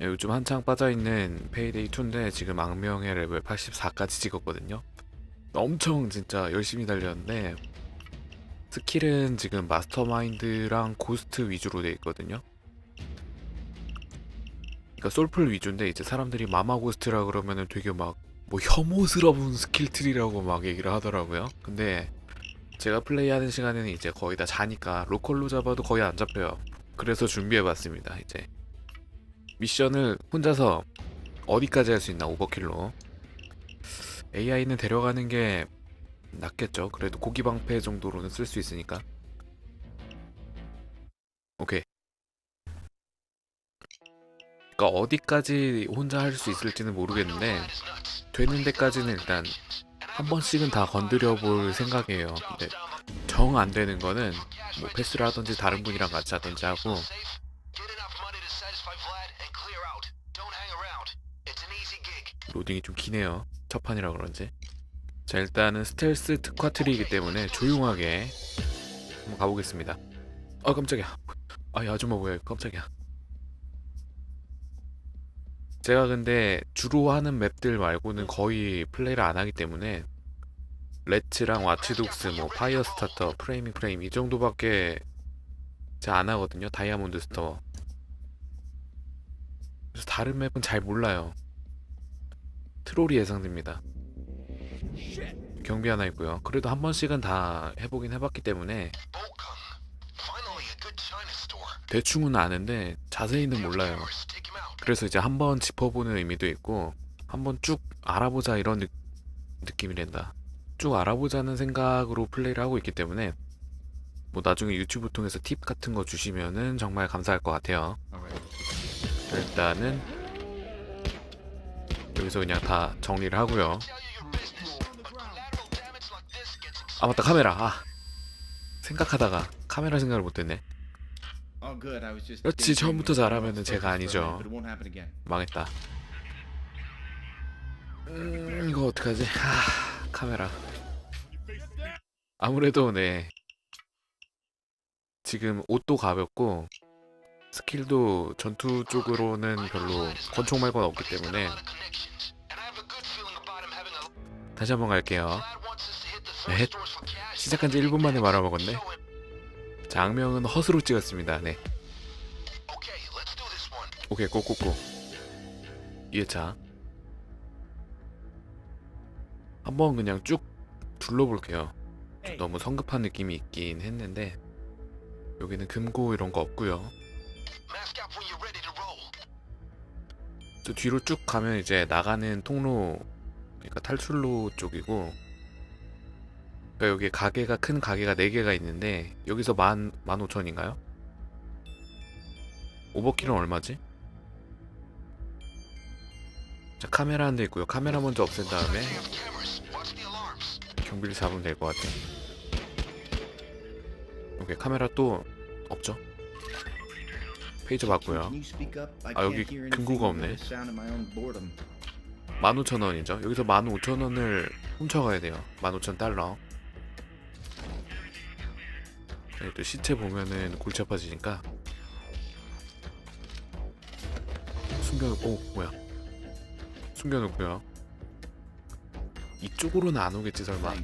예, 요즘 한창 빠져있는 페이데이 2인데 지금 악명의 레벨 84까지 찍었거든요. 엄청 진짜 열심히 달렸는데 스킬은 지금 마스터마인드랑 고스트 위주로 돼 있거든요. 그러니까 솔플 위주인데 이제 사람들이 마마 고스트라 그러면은 되게 막 뭐 혐오스러운 스킬 트리라고 막 얘기를 하더라고요. 근데 제가 플레이하는 시간에는 이제 거의 다 자니까 로컬로 잡아도 거의 안 잡혀요. 그래서 준비해봤습니다. 이제 미션을 혼자서 어디까지 할 수 있나 오버킬로 AI는 데려가는 게 낫겠죠. 그래도 고기 방패 정도로는 쓸 수 있으니까. 오케이. 그러니까 어디까지 혼자 할 수 있을지는 모르겠는데 되는 데까지는 일단 한 번씩은 다 건드려 볼 생각이에요. 근데 정 안 되는 거는 뭐 패스를 하든지 다른 분이랑 같이 하든지 하고 로딩이 좀 기네요. 첫 판이라 그런지. 자 일단은 스텔스 특화 트리이기 때문에 조용하게 한번 가보겠습니다. 아 깜짝이야. 아이 아줌마 뭐야 깜짝이야. 제가 근데 주로 하는 맵들 말고는 거의 플레이를 안 하기 때문에 레츠랑 와치독스 뭐 파이어 스타터 프레이밍 프레임 이 정도밖에 제가 안 하거든요 다이아몬드 스토어 그래서 다른 맵은 잘 몰라요 트롤이 예상됩니다 경비 하나 있고요 그래도 한 번씩은 다 해보긴 해봤기 때문에 대충은 아는데 자세히는 몰라요 그래서 이제 한 번 짚어보는 의미도 있고 한 번 쭉 알아보자 이런 느, 느낌이란다. 쭉 알아보자는 생각으로 플레이를 하고 있기 때문에 뭐 나중에 유튜브 통해서 팁 같은 거 주시면은 정말 감사할 것 같아요. 일단은 여기서 그냥 다 정리를 하고요. 아 맞다 카메라. 아 생각하다가 카메라 생각을 못했네. 그렇지 처음부터 잘하면은 제가 아니죠. 망했다. 음, 이거 어떡하지? 아, 카메라. 아무래도 네. 지금 옷도 가볍고 스킬도 전투 쪽으로는 별로 권총 말고는 없기 때문에 다시 한번 갈게요. 넷. 시작한 지 1분 만에 말아먹었네. 자, 악명은 허스로 찍었습니다. 네. 오케이, 꼬꼬꼬. 2회차. 한번 그냥 쭉 둘러볼게요. 좀 너무 성급한 느낌이 있긴 했는데 여기는 금고 이런 거 없고요. 저 뒤로 쭉 가면 이제 나가는 통로, 그러니까 탈출로 쪽이고 그러니까 여기 가게가 큰 가게가 4개가 있는데 여기서 만, 만 오천인가요? 오버킬은 얼마지? 자 카메라 한 대 있고요 카메라 먼저 없앤 다음에 경비를 잡으면 될 것 같아 오케이 카메라 또 없죠? 페이지 봤고요 아 여기 금고가 없네 15,000원이죠. 여기서 15,000원을 훔쳐가야 돼요. 15,000달러. 여기 또 시체 보면은 골치 아파지니까. 숨겨 오 뭐야. 숨겨놓고요. 이쪽으로는 안 오겠지 설마.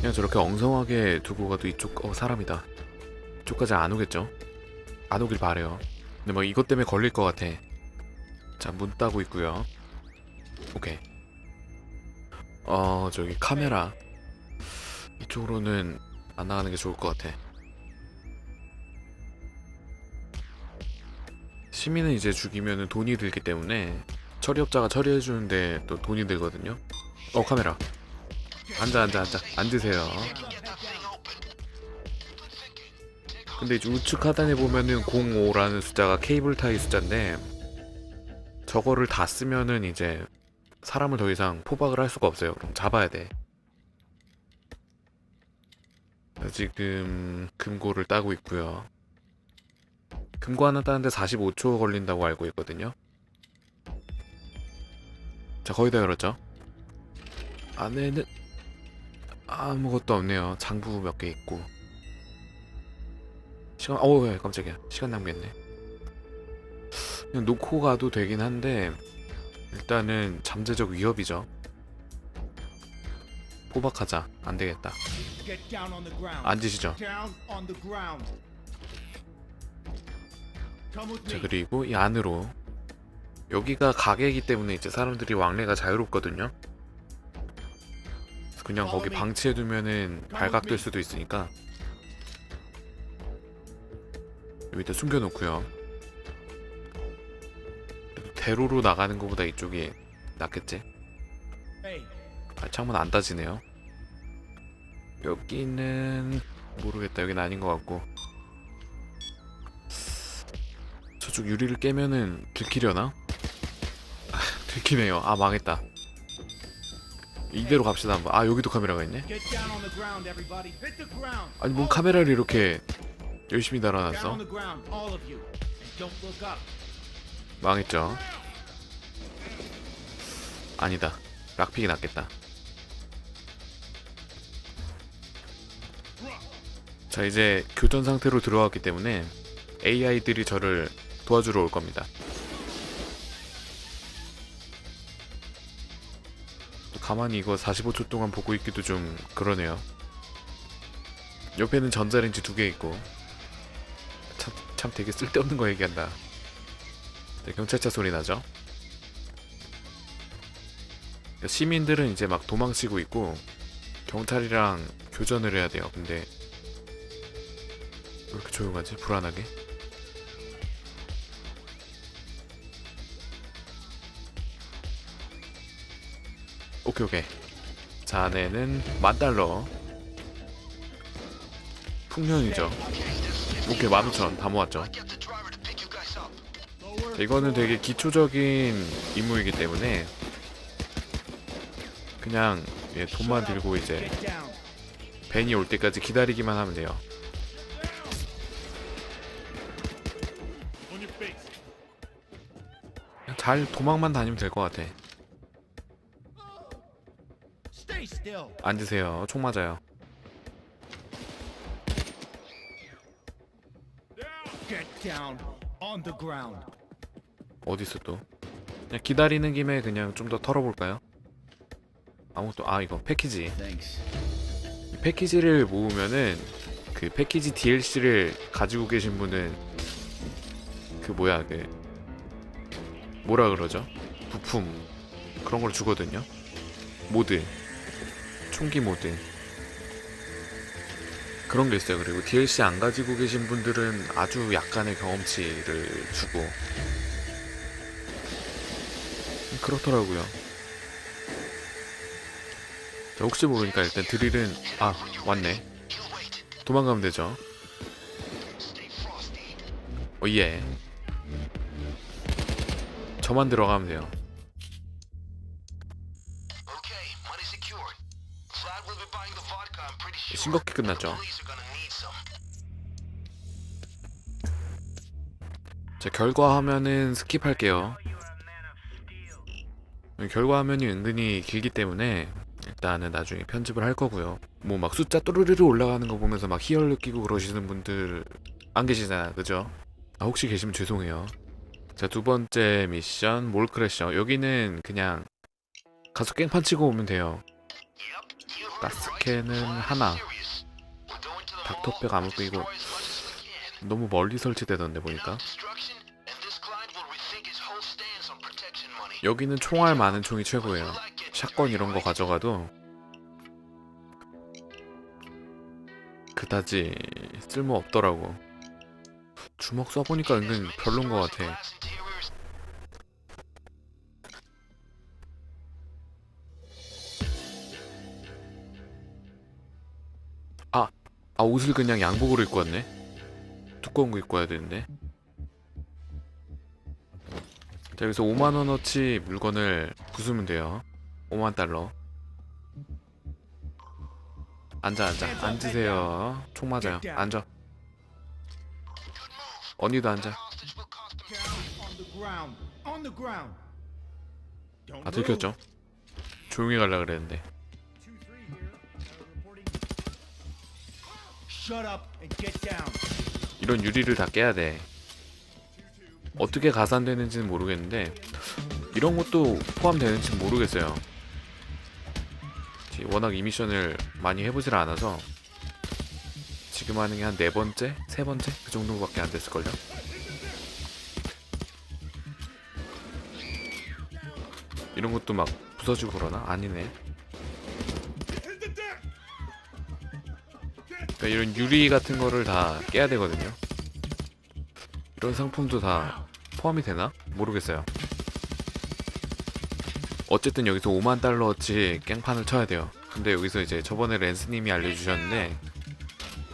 그냥 저렇게 엉성하게 두고 가도 이쪽 어 사람이다. 이쪽까지 안 오겠죠? 안 오길 바래요. 근데 뭐 이것 때문에 걸릴 것 같아. 자 문 따고 있고요 오케이. 어 저기 카메라. 이쪽으로는 안 나가는 게 좋을 것 같아. 시민은 이제 죽이면 돈이 들기 때문에 처리업자가 처리해주는데 또 돈이 들거든요. 어 카메라. 앉아 앉아 앉아. 앉으세요. 근데 이제 우측 하단에 보면은 05라는 숫자가 케이블 타이 숫자인데 저거를 다 쓰면은 이제 사람을 더 이상 포박을 할 수가 없어요 그럼 잡아야 돼 지금 금고를 따고 있고요 금고 하나 따는데 45초 걸린다고 알고 있거든요. 자, 거의 다 열었죠? 안에는 아무것도 없네요. 장부 몇 개 있고. 시간, 어우, 왜 깜짝이야. 시간 낭비했네. 그냥 놓고 가도 되긴 한데 일단은 잠재적 위협이죠. 포박하자. 안 되겠다. 앉으시죠. 자. 그리고 이 안으로 여기가 가게이기 때문에 이제 사람들이 왕래가 자유롭거든요. 그냥 거기 방치해두면은 발각될 수도 있으니까 여기다 숨겨놓고요. 대로로 나가는 것보다 이쪽이 낫겠지? 아, 창문 안 따지네요. 여기는 모르겠다. 여기는 아닌 것 같고. 저쪽 유리를 깨면은 들키려나? 아, 들키네요. 아 망했다. 이대로 갑시다 한번. 아 여기도 카메라가 있네. 아니 뭔 카메라를 이렇게 열심히 달아놨어? 망했죠. 아니다. 락픽이 낫겠다. 자 이제 교전 상태로 들어왔기 때문에 AI들이 저를 도와주러 올 겁니다. 또 가만히 이거 45초 동안 보고 있기도 좀 그러네요. 옆에는 전자레인지 두 개 있고 참, 참 되게 쓸데없는 거 얘기한다. 네, 경찰차 소리 나죠? 그러니까 시민들은 이제 막 도망치고 있고 경찰이랑 교전을 해야 돼요. 근데 왜 이렇게 조용하지? 불안하게. 오케이 오케이. 자 안에는 만 달러. 풍년이죠. 오케이 만 오천 다 모았죠. 자, 이거는 되게 기초적인 임무이기 때문에 그냥 예, 돈만 들고 이제. 벤이 올 때까지 기다리기만 하면 돼요. 잘 도망만 다니면 될 것 같아. 앉으세요. 총 맞아요. Get down on the ground. 어디 있어 또? 그냥 기다리는 김에 그냥 좀 더 털어볼까요? 아무것도 아 이거 패키지. 이 패키지를 모으면은 그 패키지 DLC를 가지고 계신 분은 그 뭐야 그 뭐라 그러죠? 부품 그런 걸 주거든요. 모드 총기 모드 그런 게 있어요. 그리고 DLC 안 가지고 계신 분들은 아주 약간의 경험치를 주고 그렇더라고요. 자, 혹시 모르니까 일단 드릴은 아 왔네. 도망가면 되죠. 어 예. 저만 들어가면 돼요. 싱겁게 끝났죠. 자 결과 화면은 스킵할게요. 결과 화면이 은근히 길기 때문에 일단은 나중에 편집을 할 거고요. 뭐 막 숫자 또르르르 올라가는 거 보면서 막 희열 느끼고 그러시는 분들 안 계시잖아, 그죠? 아 혹시 계시면 죄송해요. 자 두 번째 미션 몰 크래셔. 여기는 그냥 가서 깽판 치고 오면 돼요. 가스캔은. 하나. 닥터백 we can. 너무 멀리 설치되던데 보니까. 여기는 총알 많은 총이 최고예요. 샷건 이런 거? 가져가도 그다지 쓸모 없더라고. 주먹 써보니까 은근 별론 것 같아. Interiors. 아 옷을 그냥 양복으로 입고 왔네. 두꺼운 거 입고 와야 되는데. 자 여기서 5만 원어치 물건을 부수면 돼요. 5만 달러. 앉아 앉아 앉으세요. 총 맞아요. 앉아. 언니도 앉아. 아. 들켰죠? 조용히 가려 그랬는데. Uh. 이런 유리를 다 깨야 돼. 어떻게 가산되는지는 모르겠는데 이런 것도 포함되는지 모르겠어요. 지- 워낙 이 미션을 많이 해보질 않아서 지금 하는 게 한 네 번째, 세 번째 그 정도밖에 안 됐을걸요. 이런 것도 막 부서지고 그러나 아니네. 그러니까 이런 유리 같은 거를 다 깨야 되거든요. 이런 상품도 다 포함이 되나? 모르겠어요. 어쨌든 여기서 5만 달러어치 깽판을 쳐야 돼요. 근데 여기서 이제 저번에 랜스님이 알려주셨는데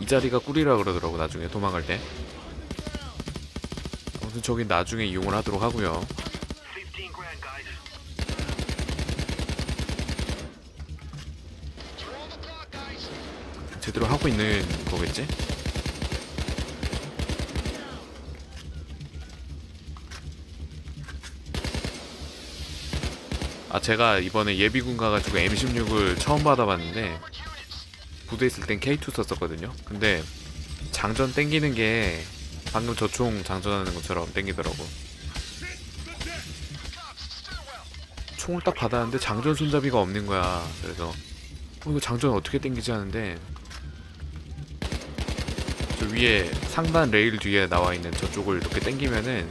이 자리가 꿀이라 그러더라고 나중에 도망갈 때. 아무튼 저기 나중에 이용을 하도록 하고요. 15 grand, guys. Throw the block, guys. 제대로 하고 있는 거겠지? 아 제가 이번에 예비군 가가지고 M16을 처음 받아봤는데 부대 있을 땐 K2 썼었거든요. 근데 장전 땡기는 게 방금 저 총 장전하는 것처럼 땡기더라고. 총을 딱 받았는데 장전 손잡이가 없는 거야. 그래서 어, 이거 장전 어떻게 땡기지 하는데 저 위에 상단 레일 뒤에 나와 있는 저쪽을 이렇게 당기면은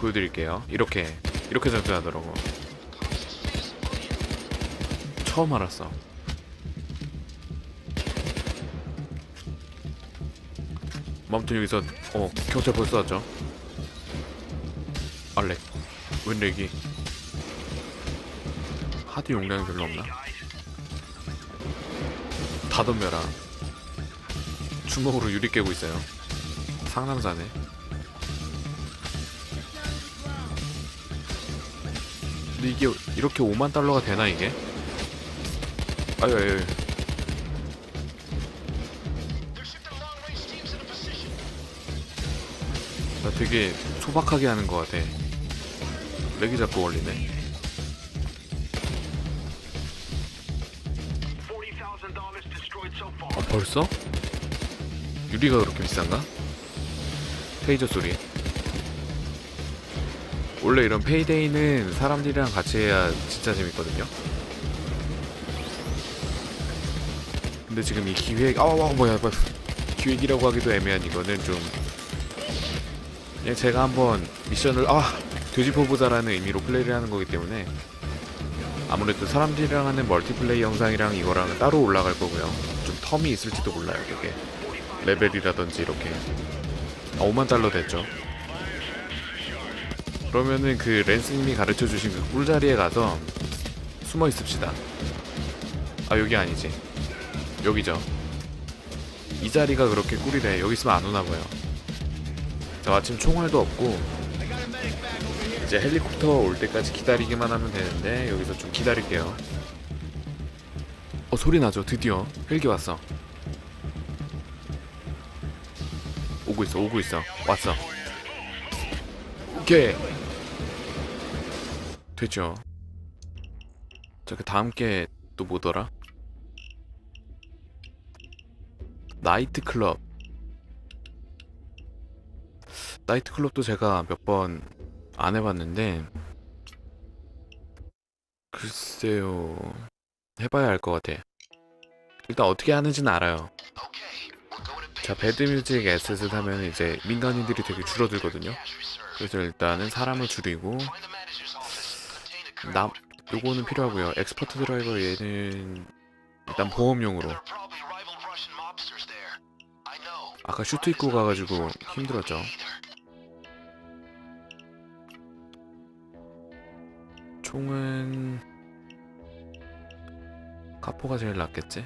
보여드릴게요. 이렇게 이렇게 장전하더라고. 처음 알았어. 아무튼 여기서 어 경찰 벌써 왔죠. 알렉 웬 렉이 하드 용량이 별로 없나? 다 덤벼라. 주먹으로 유리 깨고 있어요. 상남자네. 근데 이게 이렇게 5만 달러가 되나 이게? 아유 아유. 나 되게 소박하게 하는 것 같아. 렉이 자꾸 걸리네. $40,000 destroyed so far. 아 벌써? 유리가 그렇게 비싼가? 페이저 소리. 원래 이런 페이데이는 사람들이랑 같이 해야 진짜 재밌거든요. 근데 지금 이 기획 아 와, 뭐야 뭐야 기획이라고 하기도 애매한 이거는 좀 그냥 제가 한번 미션을 아 되짚어보자라는 의미로 플레이를 하는 거기 때문에 아무래도 사람들이랑 하는 멀티플레이 영상이랑 이거랑은 따로 올라갈 거고요. 좀 텀이 있을지도 몰라요, 그게. 레벨이라든지 이렇게. 아, 5만 달러 됐죠. 그러면은 그 랜스님이 가르쳐 주신 그 꿀자리에 가서 숨어 있읍시다. 아, 여기 아니지. 여기죠. 이 자리가 그렇게 꿀이래. 여기 있으면 안 오나 봐요. 자, 마침 총알도 없고 이제 헬리콥터 올 때까지 기다리기만 하면 되는데 여기서 좀 기다릴게요. 어 소리 나죠? 드디어 헬기 왔어. 오고 있어, 오고 있어. 왔어. 오케이. 됐죠. 자, 그 다음 게 또 뭐더라? 나이트 클럽. 나이트 클럽도 제가 몇 번 안 해봤는데 글쎄요 해봐야 알 것 같아 일단 어떻게 하는지는 알아요 자 배드뮤직 에셋을 하면 이제 민간인들이 되게 줄어들거든요. 그래서 일단은 사람을 줄이고 남 요거는 필요하고요 엑스퍼트 드라이버 얘는 일단 Oh, 보험용으로. 아까 슈트 입고 가가지고 힘들었죠. 총은 카포가 제일 낫겠지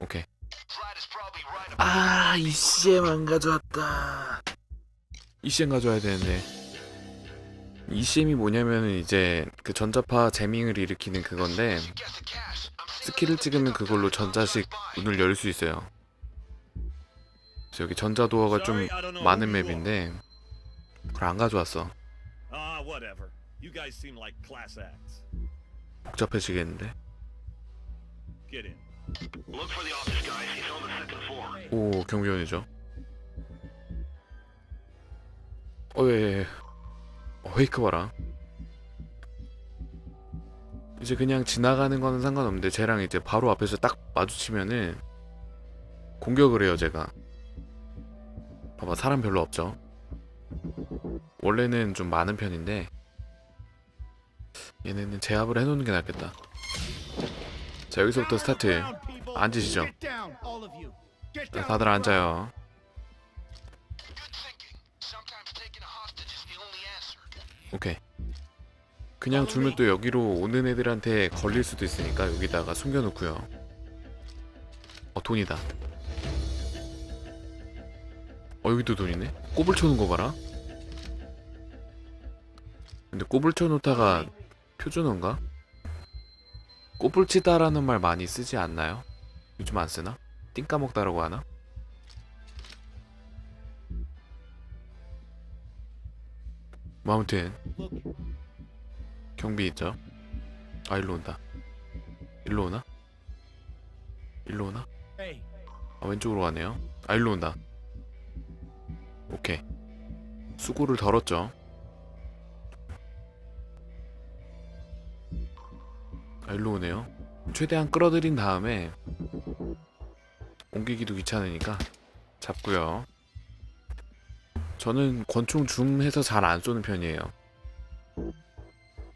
오케이 아 이CM 안 가져왔다 이CM 가져와야 되는데 이CM이 뭐냐면은 이제 그 전자파 재밍을 일으키는 그건데 스킬을 찍으면 그걸로 전자식 문을 열 수 있어요 그래서 여기 전자도어가 좀 많은. 맵인데 그걸 안 가져왔어 Ah, whatever. You guys seem like class acts. 복잡해지겠는데. 오 경비원이죠 어예 어, 페이크 봐라 이제 그냥 지나가는 거는 상관없는데 쟤랑 이제 바로 앞에서 딱 마주치면은 공격을 해요 제가 봐봐 사람 별로 없죠 원래는 좀 많은 편인데 얘네는 제압을 해놓는 게 낫겠다 자 여기서부터 스타트. 앉으시죠. 자, 다들. 앉아요 오케이 그냥 두면 또 여기로 오는 애들한테 걸릴 수도 있으니까 여기다가 숨겨놓고요 어 돈이다 어 여기도 돈이네 꼬불 쳐놓은 거 봐라 근데 꼬불 쳐놓다가 표준어인가? 꼬불 치다라는 말 많이 쓰지 않나요? 요즘 안 쓰나? 띵 까먹다라고 하나? 뭐 아무튼 경비 있죠? 아 일로 온다. 일로 오나? 일로 오나? 아 왼쪽으로 가네요. 아 일로 온다. 오케이. 수구를 덜었죠. 아 일로 오네요. 최대한 끌어들인 다음에 옮기기도 귀찮으니까 잡고요 저는 권총 줌해서 잘 안 쏘는 편이에요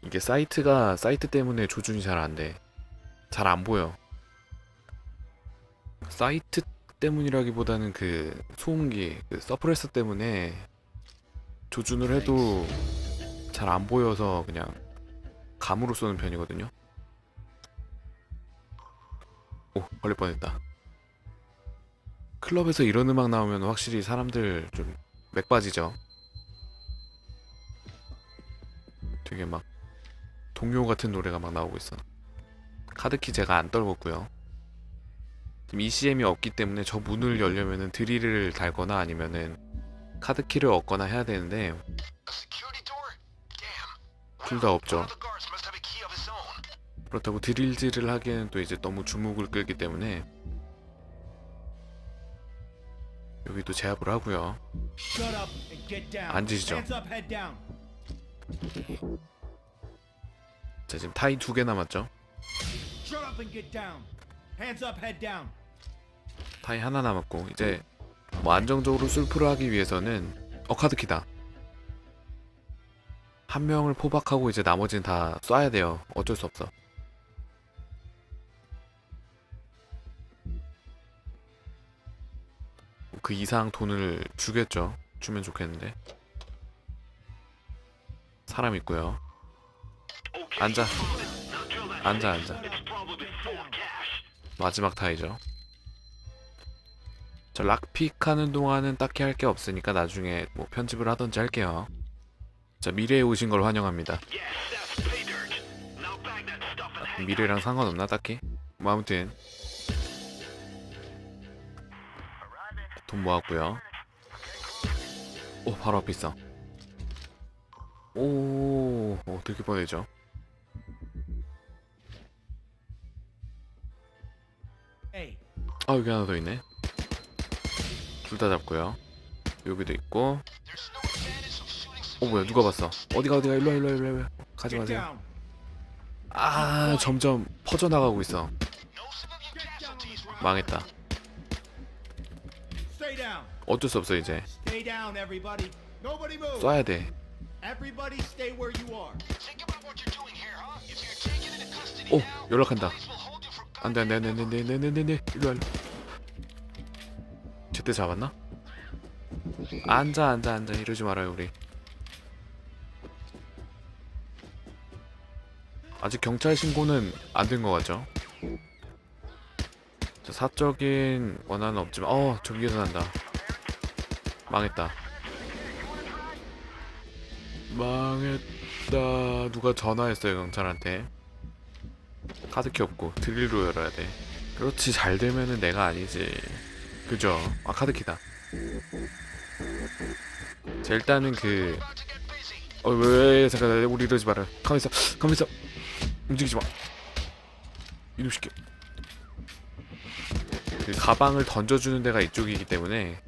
이게 사이트가 사이트 때문에 조준이 잘 안 돼. 잘 안 보여. 사이트 때문이라기보다는 그 소음기, 그 서프레서 때문에 조준을 해도 잘 안 보여서 그냥 감으로 쏘는 편이거든요. 오, 걸릴 뻔했다. 클럽에서 이런 음악 나오면 확실히 사람들 좀 맥 빠지죠. 되게 막 동요 같은 노래가 막 나오고 있어. 카드키 제가 안 떨궜고요. 지금 ECM이 없기 때문에 저 문을 열려면은 드릴을 달거나 아니면은 카드키를 얻거나 해야 되는데. 둘 다 없죠. 그렇다고 드릴질을 하기에는 또 이제 너무 주목을 끌기 때문에 여기도 제압을 하고요. 앉으시죠. 자 지금 타이 두 개 남았죠. 타이 하나 남았고 이제 뭐 안정적으로 술프를 하기 위해서는 어 카드 키다. 한 명을 포박하고 이제 나머지는 다 쏴야 돼요. 어쩔 수 없어. 그 이상 돈을 주겠죠. 주면 좋겠는데. 사람 있고요. 앉아. 앉아 앉아. 마지막 타이죠. 저 락픽 하는 동안은 딱히 할 게 없으니까 나중에 뭐 편집을 하던지 할게요. 자 미래에 오신 걸 환영합니다. 미래랑 상관없나 딱히? 뭐 아무튼 돈 모았고요. 오 바로 앞에 있어. 오 어, 되게 뻔해죠. 아 여기 하나 더 있네. 둘 다 잡고요. 여기도 있고. 어 뭐야 누가 봤어? 어디가 어디가 일로 와 일로 와 일로 와 가지 마세요. 아 점점 퍼져 나가고 있어. 망했다. 어쩔 수 없어 이제. 쏴야 돼. 오 연락한다. 안돼 안돼 안돼 안돼 안돼 안돼 안돼 일로 와. 제때 잡았나? 앉아 앉아 앉아 이러지 말아요 우리. 아직 경찰 신고는 안 된 것 같죠? 자, 사적인 원한은 없지만 어 저기에서 난다. 망했다. 망했다. 누가 전화했어요 경찰한테. 카드키 없고 드릴로 열어야 돼. 그렇지 잘 되면은 내가 아니지. 그죠? 아 카드키다. 자 일단은 그 busy. 어왜 잠깐 우리 이러지 마라. 가만 있어. 가만 있어. 움직이지 마. 이놈 시켜. 그 가방을 던져주는 데가 이쪽이기 때문에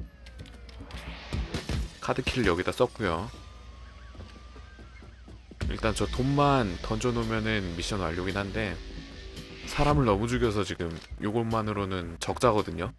카드키를 여기다 썼고요. 일단 저 돈만 던져놓으면은 미션 완료긴 한데 사람을 너무 죽여서 지금 요것만으로는 적자거든요.